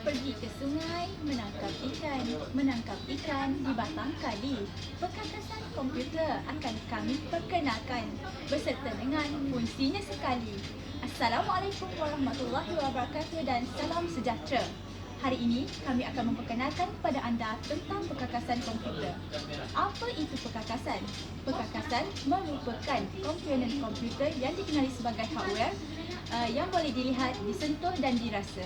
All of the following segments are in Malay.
pergi ke sungai menangkap ikan, menangkap ikan di batang kali. Perkakasan komputer akan kami perkenalkan beserta dengan fungsinya sekali. Assalamualaikum warahmatullahi wabarakatuh dan salam sejahtera. Hari ini kami akan memperkenalkan kepada anda tentang perkakasan komputer. Apa itu perkakasan? Perkakasan merupakan komponen komputer yang dikenali sebagai hardware uh, yang boleh dilihat, disentuh dan dirasa.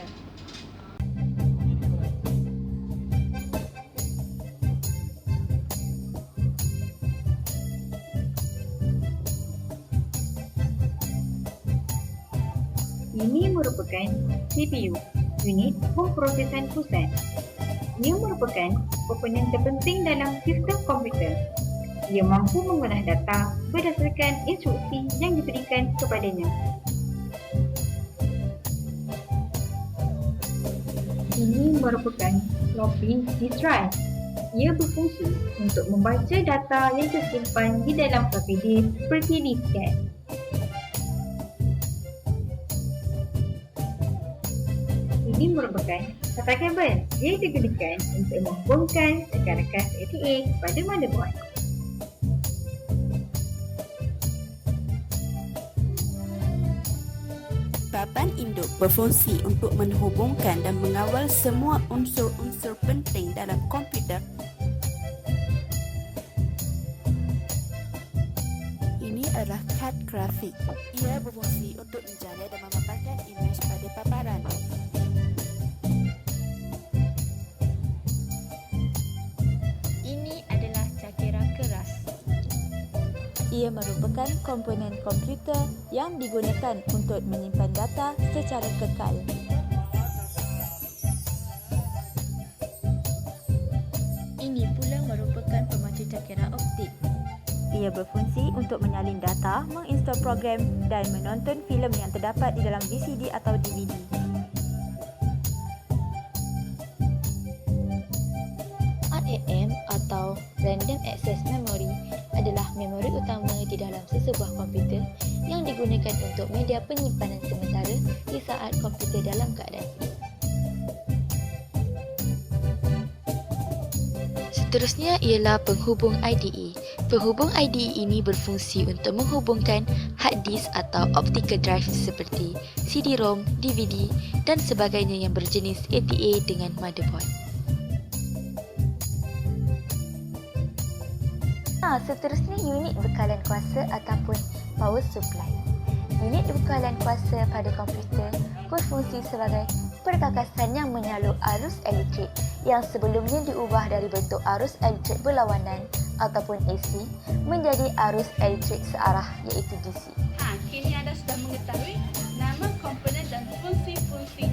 Ini merupakan CPU, unit pemprosesan pusat. Ia merupakan komponen terpenting dalam sistem komputer. Ia mampu mengolah data berdasarkan instruksi yang diberikan kepadanya. Ini merupakan floppy disk drive. Ia berfungsi untuk membaca data yang tersimpan di dalam floppy disk seperti disket. Ini merupakan tata kabel yang digunakan untuk menghubungkan rakan-rakan LTA pada motherboard. Papan induk berfungsi untuk menghubungkan dan mengawal semua unsur-unsur penting dalam komputer. Ini adalah kad grafik. Ia berfungsi untuk menjana dan memaparkan imej pada paparan. Ia merupakan komponen komputer yang digunakan untuk menyimpan data secara kekal. Ini pula merupakan pemacu cakera optik. Ia berfungsi untuk menyalin data, menginstal program dan menonton filem yang terdapat di dalam VCD atau DVD. RAM atau Random Access sesebuah komputer yang digunakan untuk media penyimpanan sementara di saat komputer dalam keadaan fit. Seterusnya ialah penghubung IDE. Penghubung IDE ini berfungsi untuk menghubungkan hard disk atau optical drive seperti CD-ROM, DVD dan sebagainya yang berjenis ATA dengan motherboard. Ha, seterusnya unit bekalan kuasa ataupun power supply. Unit bekalan kuasa pada komputer berfungsi sebagai perkakasan yang menyalur arus elektrik yang sebelumnya diubah dari bentuk arus elektrik berlawanan ataupun AC menjadi arus elektrik searah iaitu DC. Ha, kini anda sudah mengetahui nama komponen dan fungsi-fungsinya.